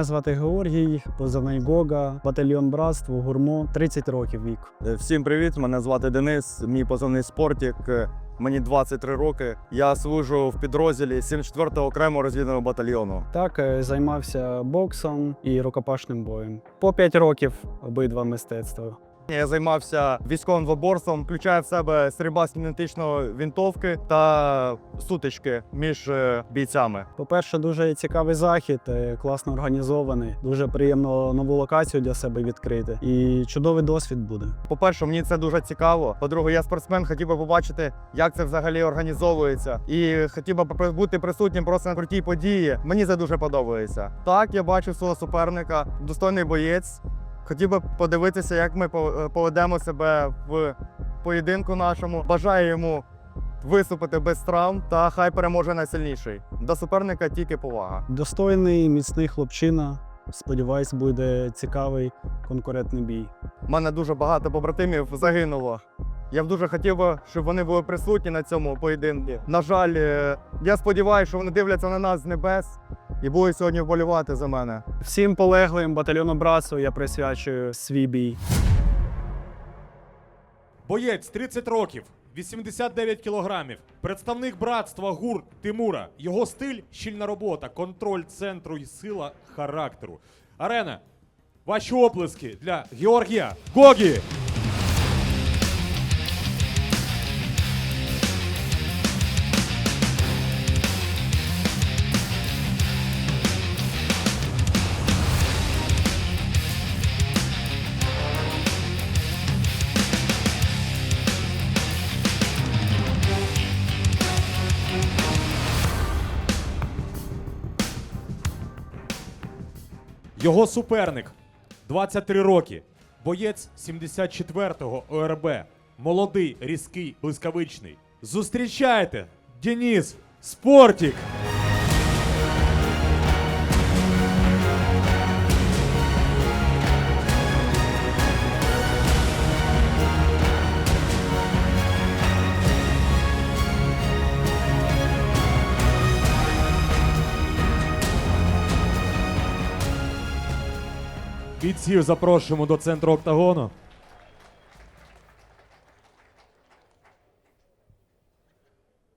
Мене звати Георгій, позивний Гога, батальйон братство, гурмо, 30 років вік. Е, Всім привіт! Мене звати Денис. Мій позивний спортік. Е, Мені 23 роки. Я служу в підрозділі 74-го окремого розвідного батальйону. Так, е, займався боксом і рукопашним боєм. По 5 років обидва мистецтва. Я займався військовим двоборством, включає в себе стрільба з кінетичної вінтовки та сутички між е, бійцями. По-перше, дуже цікавий захід, е, класно організований. Дуже приємно нову локацію для себе відкрити. І чудовий досвід буде. По-перше, мені це дуже цікаво. По-друге, я спортсмен, хотів би побачити, як це взагалі організовується. І хотів би бути присутнім просто на крутій події. Мені це дуже подобається. Так, я бачу свого суперника, достойний боєць. Хотів би подивитися, як ми е, поведемо себе в поєдинку нашому. Бажаю йому виступити без травм та хай переможе найсильніший. До суперника тільки повага. Достойний, міцний хлопчина. Сподіваюсь, буде цікавий конкурентний бій. У мене дуже багато побратимів загинуло. Я б дуже хотів би, щоб вони були присутні на цьому поєдинку. На жаль, е, я сподіваюся, що вони дивляться на нас з небес і будуть сьогодні вболівати за мене. Всім полеглим батальйону братство я присвячую свій бій. Боєць 30 років, 89 кілограмів. Представник братства ГУР Тимура. Його стиль щільна робота, контроль центру і сила характеру. Арена. Ваші оплески для Георгія Гогі. Його суперник 23 роки. Боєць 74-го ОРБ. Молодий, різкий, блискавичний. Зустрічайте! Деніс Спортік! Бійців запрошуємо до центру октагону.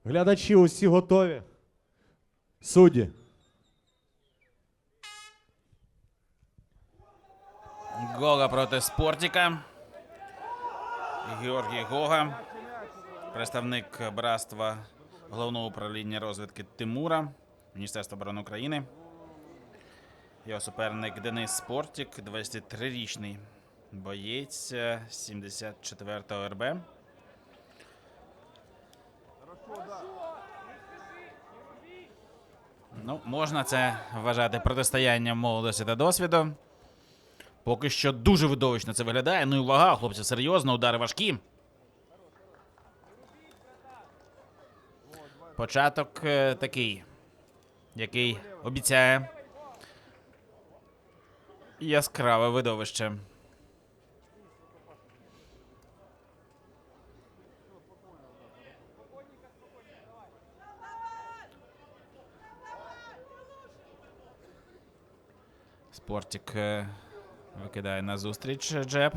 Глядачі усі готові. Судді. Гога проти Спортіка. Георгій Гога, представник братства головного управління розвідки Тимура, Міністерства оборони України. Його суперник Денис Спортік, 23-річний боєць е, 74-го РБ. Ну, можна це вважати протистоянням молодості та досвіду. Поки що дуже видовищно це виглядає. Ну і вага, хлопці, серйозно, удари важкі. Початок е, такий, який обіцяє яскраве видовище. Спортик е, викидає на зустріч джеб.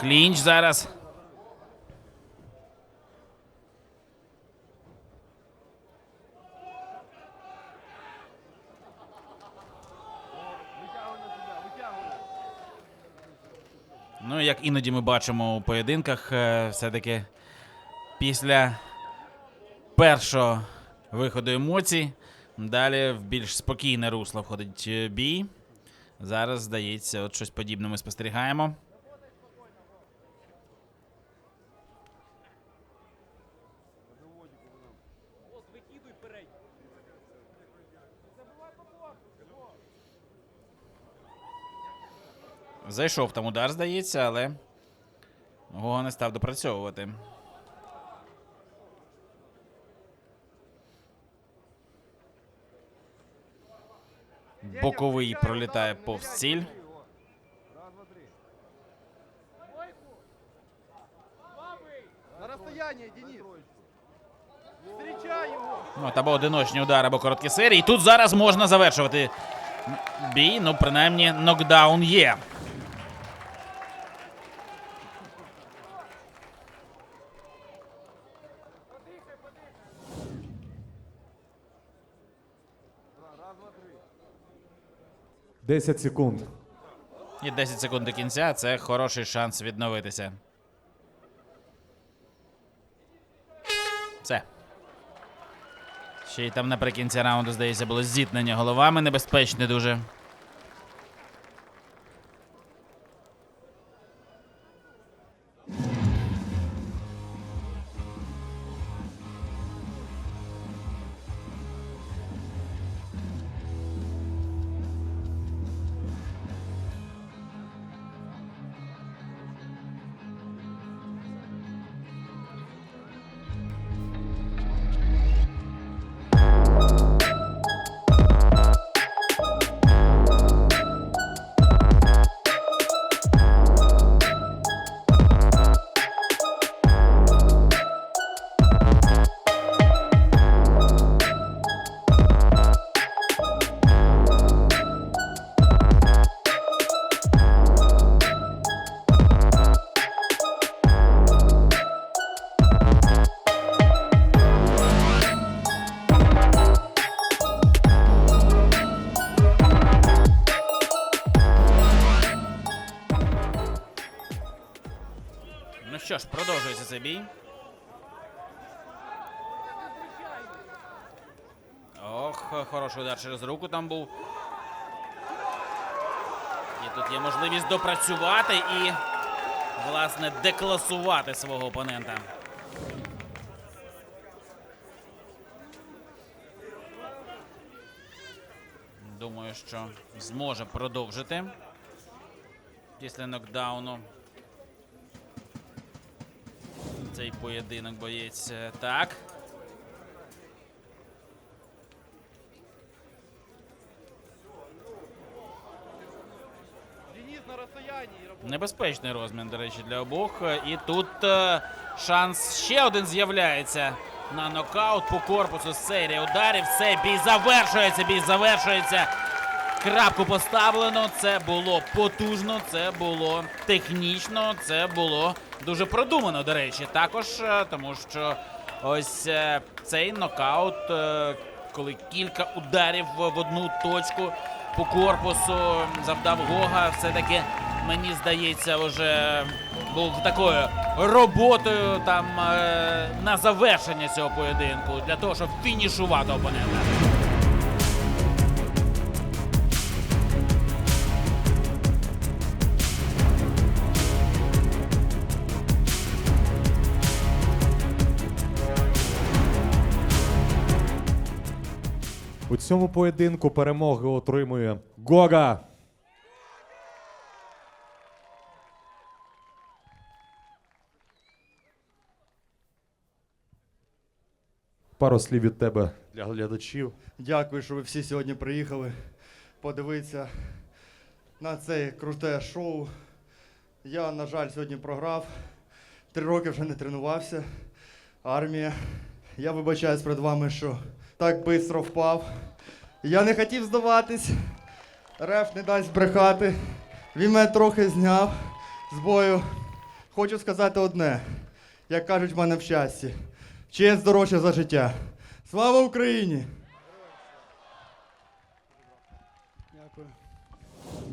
Клінч зараз. Ну, як іноді ми бачимо у поєдинках, е, все-таки після першого виходу емоцій, далі в більш спокійне русло входить е, бій. Зараз, здається, от щось подібне ми спостерігаємо. Зайшов там удар, здається, але Гога не став допрацьовувати. Боковий пролітає повз ціль. На розстоянні, Денис. Ну, або одиночні удари, або короткі серії. І тут зараз можна завершувати бій. Ну, принаймні, нокдаун є. 10 секунд. І 10 секунд до кінця це хороший шанс відновитися. Все. Ще й там наприкінці раунду, здається, було зіткнення головами небезпечне дуже. Хороший удар через руку там був. І тут є можливість допрацювати і, власне, декласувати свого опонента. Думаю, що зможе продовжити після нокдауну. Цей поєдинок боєць. Е, Так. Денис на розстоянні. Небезпечний розмін, до речі, для обох. І тут е, шанс ще один з'являється на нокаут по корпусу. Серія ударів. Все, бій завершується. Бій завершується. Крапку поставлено. Це було потужно, це було технічно, це було дуже продумано, до речі. Також е, тому, що ось е, цей нокаут, коли кілька ударів в одну точку по корпусу завдав Гога, все-таки мені здається, вже був такою роботою там е, на завершення цього поєдинку для того, щоб фінішувати опонента. У цьому поєдинку перемоги отримує Гога. Пару слів від тебе для глядачів. Дякую, що ви всі сьогодні приїхали подивитися на це круте шоу. Я, на жаль, сьогодні програв. Три роки вже не тренувався. Армія. Я вибачаюсь перед вами, що так швидко впав. Я не хотів здаватись. Реф не дасть брехати. Він мене трохи зняв з бою. Хочу сказати одне, як кажуть в мене в щасті. Честь дорожче за життя. Слава Україні! Дякую.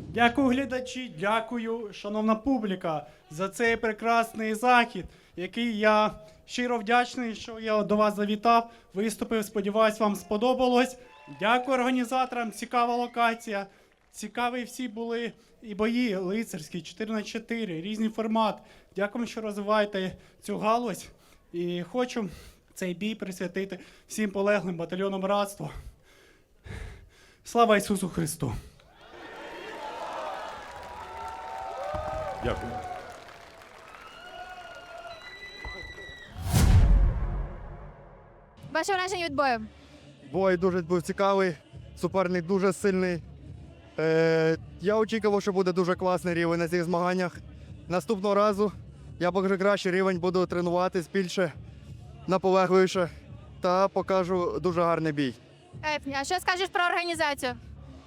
Дякую, глядачі, дякую, шановна публіка, за цей прекрасний захід, який я щиро вдячний, що я до вас завітав, виступив. Сподіваюсь, вам сподобалось. Дякую організаторам, цікава локація. Цікаві всі були і бої лицарські, 4 на 4 різний формат. Дякую, що розвиваєте цю галузь. І хочу цей бій присвятити всім полеглим батальйонам братства. Слава Ісусу Христу! Дякую. Ваше враження від бою? Бой дуже був цікавий, суперник дуже сильний. Е, я очікував, що буде дуже класний рівень на цих змаганнях. Наступного разу я покажу кращий рівень, буду тренуватись більше, наполегливіше та покажу дуже гарний бій. Кайф. А що скажеш про організацію?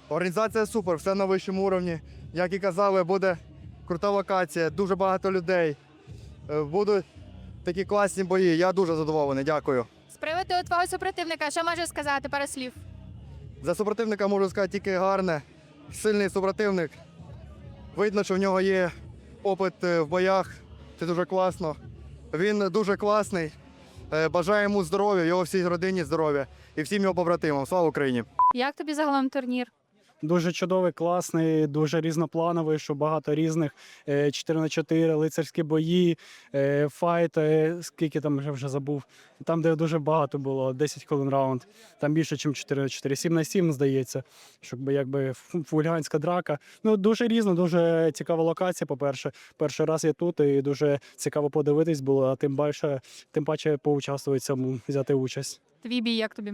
Організація супер, все на вищому уровні. Як і казали, буде крута локація, дуже багато людей. Е, Будуть такі класні бої. Я дуже задоволений. Дякую. З приводу твого супротивника, що можеш сказати пару слів? За супротивника можу сказати тільки гарне, сильний супротивник. Видно, що в нього є опит е, в боях. Це дуже класно. Він дуже класний. Е, Бажаю йому здоров'я, його всій родині здоров'я і всім його побратимам. Слава Україні! Як тобі загалом турнір? Дуже чудовий, класний, дуже різноплановий, що багато різних. е, 4 на 4 лицарські бої, е, файт, е, скільки там вже вже забув. Там, де дуже багато було, 10 хвилин раунд. Там більше, ніж 4 на 4, 7 на 7, здається. Щоб якби фульганська драка. Ну, дуже різно, дуже цікава локація, по-перше. Перший раз я тут і дуже цікаво подивитись було, а тим більше, тим паче поучаствувати цьому, взяти участь. Твій бій як тобі?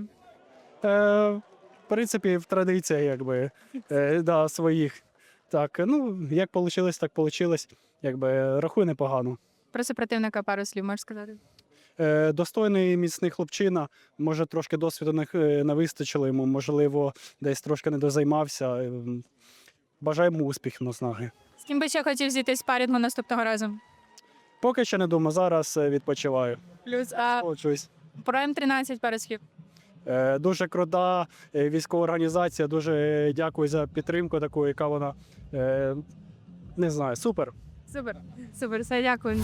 Е, принципі, в традиція, якби е, да, своїх. Так, ну, як вийшло, так вийшло. Якби рахуй непогано. Про супротивника пару слів можеш сказати. Е, достойний міцний хлопчина, може, трошки досвіду не, не вистачило йому, можливо, десь трошки не дозаймався. Е, Бажаємо успіхів на снаги. З ким би ще хотів зійти спарінгу наступного разу? Поки що не думаю, зараз е, відпочиваю. Плюс а про М13 пару слів. Е, Дуже крута е, військова організація. Дуже дякую за підтримку таку, яка вона. е, Не знаю, супер. Супер. Супер, все дякую.